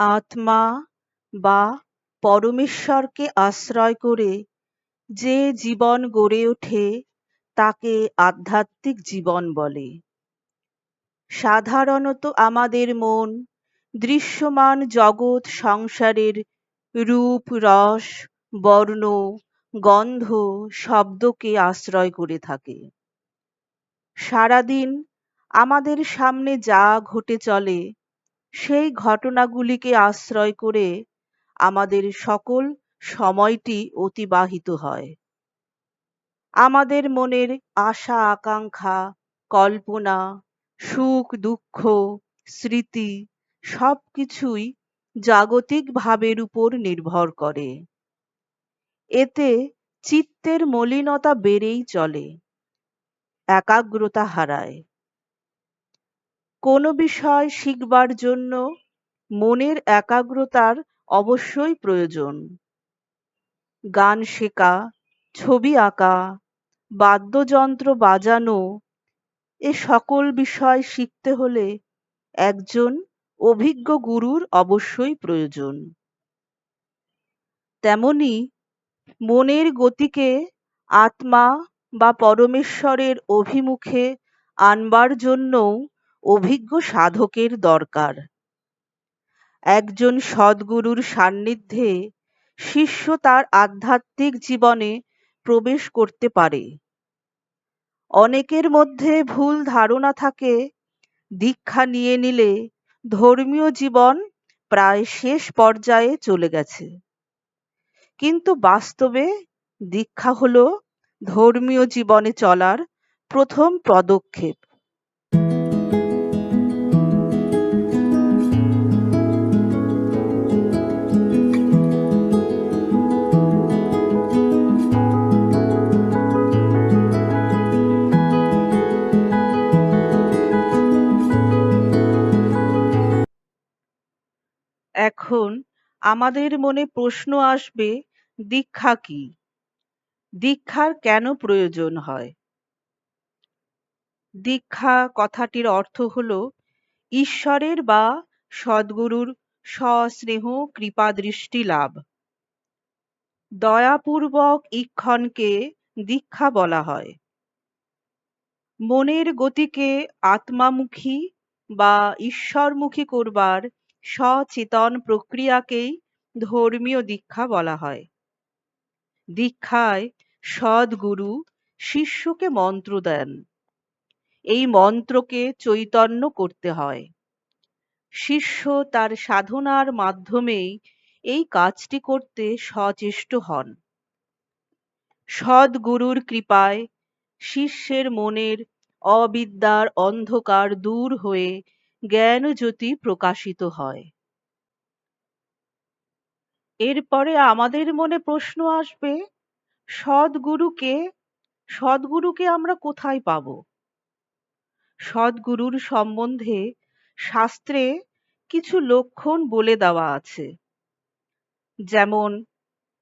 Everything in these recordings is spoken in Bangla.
আত্মা বা পরমেশ্বরকে আশ্রয় করে যে জীবন গড়ে ওঠে, তাকে আধ্যাত্মিক জীবন বলে। সাধারণত আমাদের মন দৃশ্যমান জগৎ সংসারের রূপ, রস, বর্ণ, গন্ধ শব্দকে আশ্রয় করে থাকে। সারাদিন আমাদের সামনে যা ঘটে চলে সেই ঘটনাগুলিকে আশ্রয় করে আমাদের সকল সময়টি অতিবাহিত হয়। আমাদের মনের আশা, আকাঙ্ক্ষা, কল্পনা, সুখ, দুঃখ, স্মৃতি সব কিছুই জাগতিক ভাবের উপর নির্ভর করে। এতে চিত্তের মলিনতা বেড়েই চলে, একাগ্রতা হারায়। কোনো বিষয় শিখবার জন্য মনের একাগ্রতার অবশ্যই প্রয়োজন। গান শেখা, ছবি আঁকা, বাদ্যযন্ত্র বাজানো, এ সকল বিষয় শিখতে হলে একজন অভিজ্ঞ গুরুর অবশ্যই প্রয়োজন। তেমনি মনের গতিকে আত্মা বা পরমেশ্বরের অভিমুখে আনবার জন্যও অভিজ্ঞ সাধকের দরকার। একজন সদ্গুরুর সান্নিধ্যে শিষ্য তার আধ্যাত্মিক জীবনে প্রবেশ করতে পারে। অনেকের মধ্যে ভুল ধারণা থাকে, দীক্ষা নিয়ে নিলে ধর্মীয় জীবন প্রায় শেষ পর্যায়ে চলে গেছে। কিন্তু বাস্তবে দীক্ষা হলো ধর্মীয় জীবনে চলার প্রথম পদক্ষেপ। এখন আমাদের মনে প্রশ্ন আসবে, দীক্ষা কি? দীক্ষার কেন প্রয়োজন হয়? দীক্ষা কথাটির অর্থ হল, ঈশ্বরের বা সদ্গুরুর সস্নেহ, কৃপা, দৃষ্টি, লাভ। দয়াপূর্বক ইক্ষণকে দীক্ষা বলা হয়। মনের গতিকে আত্মামুখী বা ঈশ্বরমুখী করবার সচেতন প্রক্রিয়াকেই ধর্মীয় দীক্ষা বলা হয়। দীক্ষায় সদ্গুরু শিষ্যকে মন্ত্র দেন। এই মন্ত্রকে চৈতন্য করতে হয়। শিষ্য তার সাধনার মাধ্যমেই এই কাজটি করতে সচেষ্ট হন। সদ্গুরুর কৃপায় শিষ্যের মনের অবিদ্যার অন্ধকার দূর হয়ে জ্ঞান জ্যোতি প্রকাশিত হয়। এরপরে আমাদের মনে প্রশ্ন আসবে, সদ্গুরুকে সদ্গুরুকে আমরা কোথায় পাব? সদ্গুরুর সম্বন্ধে শাস্ত্রে কিছু লক্ষণ বলে দেওয়া আছে। যেমন,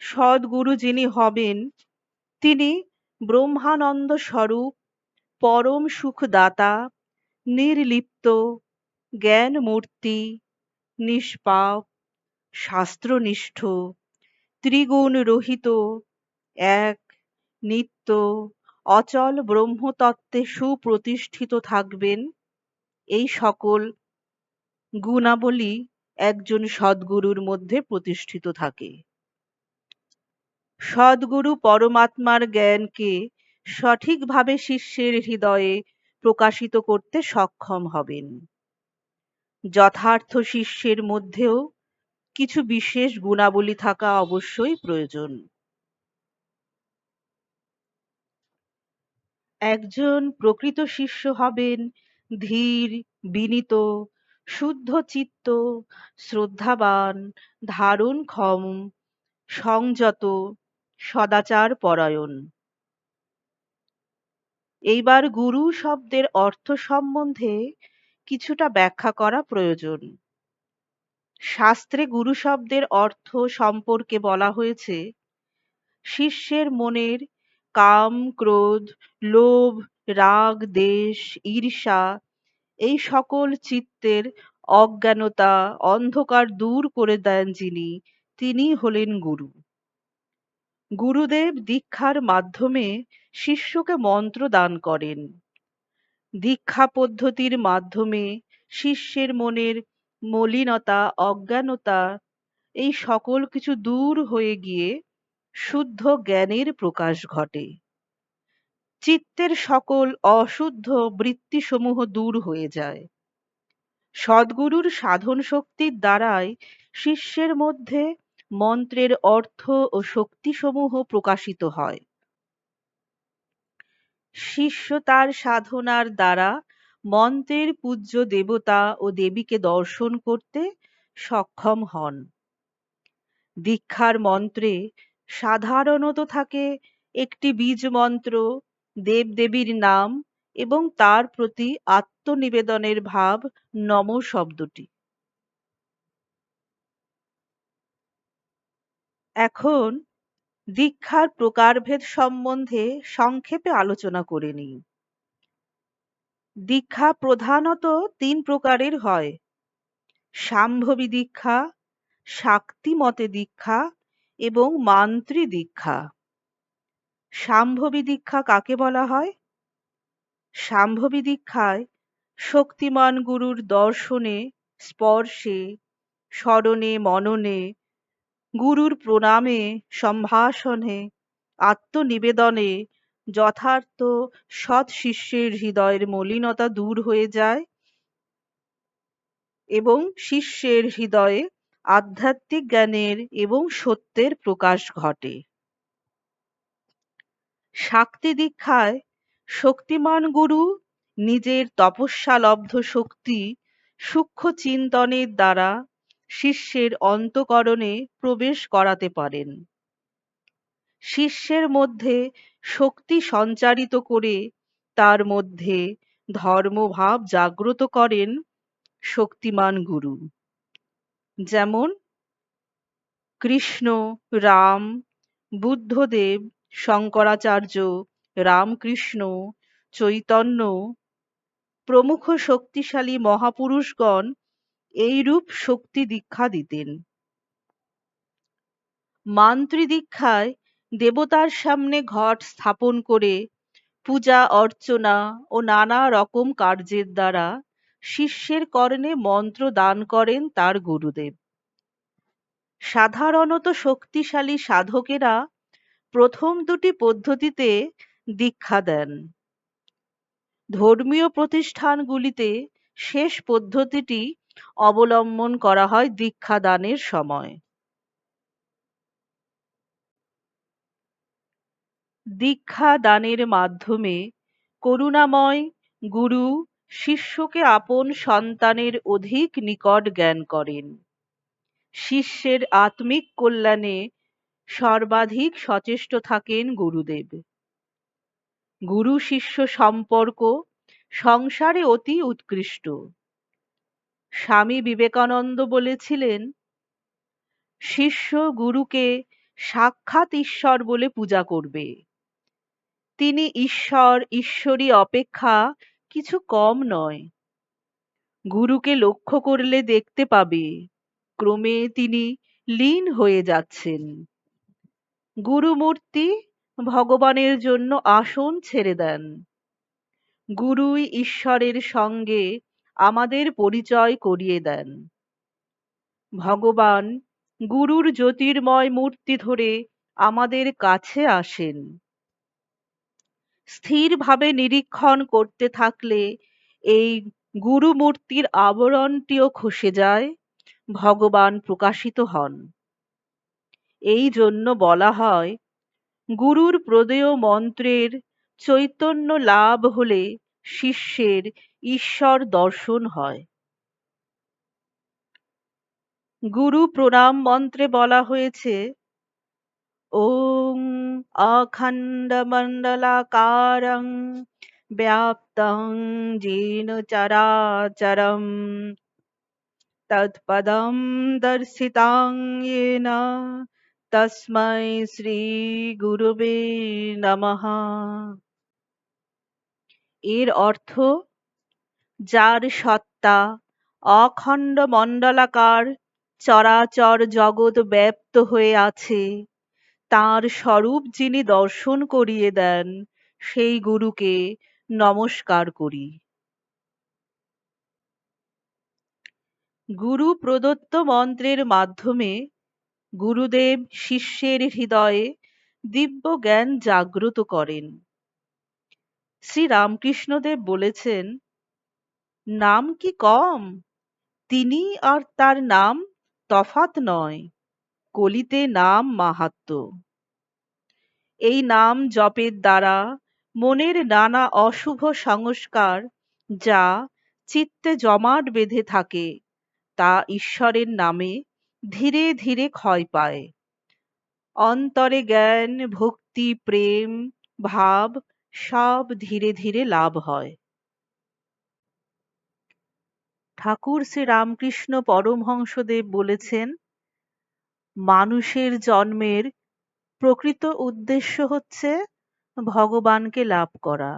সদ্গুরু যিনি হবেন, তিনি ব্রহ্মানন্দ স্বরূপ পরম সুখদাতা, নির্লিপ্ত জ্ঞান মূর্তি নিষ্পাপ, শাস্ত্রনিষ্ঠ ত্রিগুণ রহিত এক, নিত্য, অচল ব্রহ্মতত্ত্বে সুপ্রতিষ্ঠিত থাকবেন। এই সকল গুণাবলী একজন সদ্গুরুর মধ্যে প্রতিষ্ঠিত থাকে। সদ্গুরু পরমাত্মার জ্ঞানকে সঠিকভাবে শিষ্যের হৃদয়ে প্রকাশিত করতে সক্ষম হবেন। যথার্থ শিষ্যের মধ্যেও কিছু বিশেষ গুণাবলী থাকা অবশ্যই প্রয়োজন। একজন প্রকৃত শিষ্য হবেন ধীর, বিনীত, শুদ্ধ চিত্ত, শ্রদ্ধাবান ধারণক্ষম সংযত, সদাচার পরায়ণ। এইবার গুরু শব্দের অর্থ সম্বন্ধে কিছুটা ব্যাখ্যা করা প্রয়োজন। শাস্ত্রে গুরু শব্দের অর্থ সম্পর্কে বলা হয়েছে, শিষ্যের মনের কাম, ক্রোধ, লোভ, রাগ, দেশ, ঈর্ষা, এই সকল চিত্তের অজ্ঞানতা, অন্ধকার দূর করে দেন যিনি, তিনি হলেন গুরু। গুরুদেব দীক্ষার মাধ্যমে শিষ্যকে মন্ত্র দান করেন। দীক্ষা পদ্ধতির মাধ্যমে শিষ্যের মনের মলিনতা, অজ্ঞানতা, এই সকল কিছু দূর হয়ে গিয়ে শুদ্ধ জ্ঞানের প্রকাশ ঘটে। চিত্তের সকল অশুদ্ধ বৃত্তিসমূহ দূর হয়ে যায়। সদ্গুরুর সাধন শক্তির দ্বারাই শিষ্যের মধ্যে মন্ত্রের অর্থ ও শক্তিসমূহ প্রকাশিত হয়। শিষ্য তার সাধনার দ্বারা মন্ত্রের পূজ্য দেবতা ও দেবীকে দর্শন করতে সক্ষম হন। দীক্ষার মন্ত্রে সাধারণত থাকে একটি বীজ মন্ত্র, দেবদেবীর নাম এবং তার প্রতি আত্মনিবেদনের ভাব নম শব্দটি। এখন দীক্ষার প্রকারভেদ সম্বন্ধে সংক্ষেপে আলোচনা করে নিই। দীক্ষা প্রধানত তিন প্রকারের হয়। সাম্ভবী দীক্ষা শাক্তিমতে দীক্ষা এবং মান্ত্রী দীক্ষা। সাম্ভবী দীক্ষা কাকে বলা হয়? সাম্ভবী দীক্ষায় শক্তিমান গুরুর দর্শনে, স্পর্শে, স্মরণে, মননে গুরুর প্রণামে, সম্ভাষণে, আত্মনিবেদনে যথার্থ সৎ শিষ্যের হৃদয়ের মলিনতা দূর হয়ে যায় এবং শিষ্যের হৃদয়ে আধ্যাত্মিক জ্ঞানের এবং সত্যের প্রকাশ ঘটে। শাক্তি দীক্ষায় শক্তিমান গুরু, নিজের তপস্যালব্ধ শক্তি সূক্ষ্ম চিন্তনের দ্বারা শিষ্যের অন্তকরণে প্রবেশ করাতে পারেন। শিষ্যের মধ্যে শক্তি সঞ্চারিত করে তার মধ্যে ধর্মভাব জাগ্রত করেন শক্তিমান গুরু। যেমন, কৃষ্ণ, রাম, বুদ্ধদেব, শঙ্করাচার্য, রামকৃষ্ণ, চৈতন্য প্রমুখ শক্তিশালী মহাপুরুষগণ এইরূপ শক্তি দীক্ষা দিতেন। মান্ত্রী দীক্ষায় দেবতার সামনে ঘট স্থাপন করে পূজা, অর্চনা ও নানা রকম কার্যের দ্বারা শিষ্যের কর্ণে মন্ত্র দান করেন তার গুরুদেব। সাধারণত শক্তিশালী সাধকেরা প্রথম দুটি পদ্ধতিতে দীক্ষা দেন। ধর্মীয় প্রতিষ্ঠানগুলিতে শেষ পদ্ধতিটি অবলম্বন করা হয় দীক্ষা দানের সময়। দীক্ষা দানের মাধ্যমে করুণাময় গুরু শিষ্যকে আপন সন্তানের অধিক নিকট জ্ঞান করেন। শিষ্যের আত্মিক কল্যাণে সর্বাধিক সচেষ্ট থাকেন গুরুদেব। গুরু শিষ্য সম্পর্ক সংসারে অতি উৎকৃষ্ট। স্বামী বিবেকানন্দ বলেছিলেন, শিষ্য গুরুকে সাক্ষাৎ ঈশ্বর বলে পূজা করবে। তিনি ঈশ্বর, ঈশ্বরী অপেক্ষা কিছু কম নয়। গুরুকে লক্ষ্য করলে দেখতে পাবে, ক্রমে তিনি লীন হয়ে যাচ্ছেন। গুরুমূর্তি ভগবানের জন্য আসন ছেড়ে দেন। গুরুই ঈশ্বরের সঙ্গে আমাদের পরিচয় করিয়ে দেন। ভগবান গুরুর জ্যোতির্ময় মূর্তি ধরে আমাদের কাছে আসেন। স্থিরভাবে নিরীক্ষণ করতে থাকলে এই গুরুমূর্তির আবরণটিও খসে যায়, ভগবান প্রকাশিত হন। এই জন্য বলা হয়, গুরুর প্রদেয় মন্ত্রের চৈতন্য লাভ হলে শিষ্যের ঈশ্বর-দর্শন হয়। গুরু প্রণাম মন্ত্রে বলা হয়েছে ওং অখণ্ডমণ্ডলাকারং ব্যাপ্তং যেন চরাচরম তৎপদম দর্শিতাং येन তস্মৈ শ্রী গুরুবে নমঃ এর অর্থ, যার সত্তা অখণ্ড মণ্ডলাকার চরাচর জগৎ ব্যপ্ত হয়ে আছে, তার স্বরূপ যিনি দর্শন করিয়ে দেন, সেই গুরুকে নমস্কার করি। গুরু প্রদত্ত মন্ত্রের মাধ্যমে গুরুদেব শিষ্যের হৃদয়ে দিব্য জ্ঞান জাগ্রত করেন। শ্রী রামকৃষ্ণদেব বলেছেন, নাম কি কম? তিনি আর তার নাম তফাত নয়, কলিতে নাম মাহাত্ম। এই নাম জপের দ্বারা মনের নানা অশুভ সংস্কার যা চিত্তে জমাট বেঁধে থাকে, তা ঈশ্বরের নামে ধীরে ধীরে ক্ষয় পায়। অন্তরে জ্ঞান, ভক্তি, প্রেম, ভাব সব ধীরে ধীরে লাভ হয়। ঠাকুর শ্রী রামকৃষ্ণ পরমহংসদেব বলেছেন, মানুষের জন্মের প্রকৃত উদ্দেশ্য হচ্ছে ভগবানকে লাভ করা।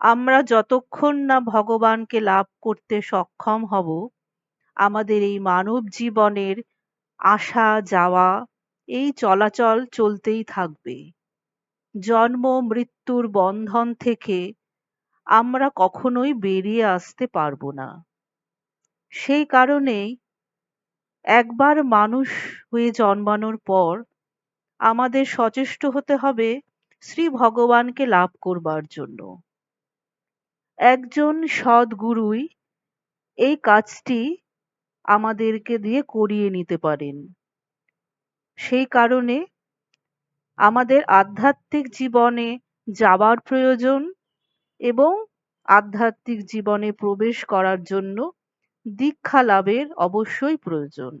আমরা যতক্ষণ না ভগবানকে লাভ করতে সক্ষম হব, আমাদের এই মানব জীবনের আসা যাওয়া, এই চলাচল চলতেই থাকবে। জন্ম, মৃত্যুর বন্ধন থেকে আমরা কখনোই বেরিয়ে আসতে পারব না। সেই কারণেই একবার মানুষ হয়ে জন্মানোর পর আমাদের সচেষ্ট হতে হবে শ্রী ভগবানকে লাভ করবার জন্য। একজন সদ্গুরুই এই কাজটি আমাদেরকে দিয়ে করিয়ে নিতে পারেন। সেই কারণে আমাদের আধ্যাত্মিক জীবনে যাওয়ার প্রয়োজন এবং আধ্যাত্মিক জীবনে প্রবেশ করার জন্য দীক্ষা লাভের অবশ্যই প্রয়োজন।